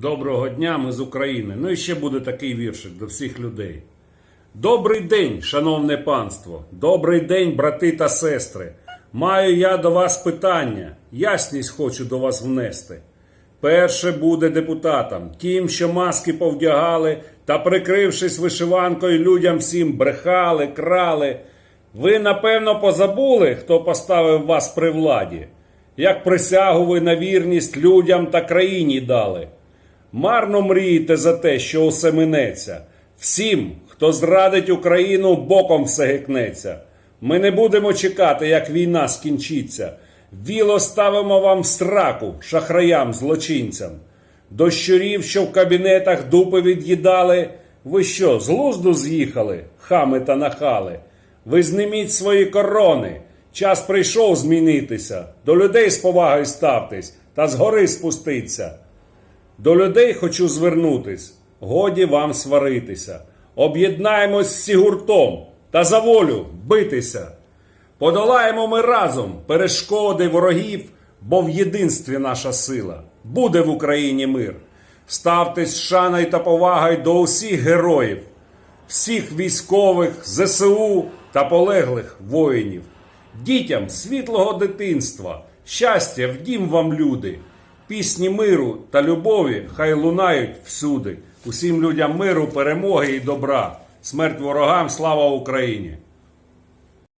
Доброго дня, ми з України. Ну і ще буде такий віршик до всіх людей. Добрий день, шановне панство, добрий день, брати та сестри. Маю я до вас питання, ясність хочу до вас внести. Перше буде депутатам, тим, що маски повдягали та, прикрившись вишиванкою, людям всім брехали, крали. Ви, напевно, позабули, хто поставив вас при владі, як присягу ви на вірність людям та країні дали. Марно мрієте за те, що усе минеться. Всім, хто зрадить Україну, боком все гикнеться. Ми не будемо чекати, як війна скінчиться. Віло ставимо вам в сраку, шахраям, злочинцям. До щурів, що в кабінетах дупи від'їдали. Ви що, з глузду з'їхали, хами та нахали? Ви зніміть свої корони. Час прийшов змінитися. До людей з повагою ставтесь та згори спуститься. До людей хочу звернутись, годі вам сваритися. Об'єднаємось всі гуртом та за волю битися. Подолаємо ми разом перешкоди ворогів, бо в єдинстві наша сила. Буде в Україні мир. Ставтесь шаною та повагою до усіх героїв, всіх військових, ЗСУ та полеглих воїнів. Дітям світлого дитинства, щастя в дім вам, люди. Пісні миру та любові хай лунають всюди. Усім людям миру, перемоги і добра. Смерть ворогам, слава Україні!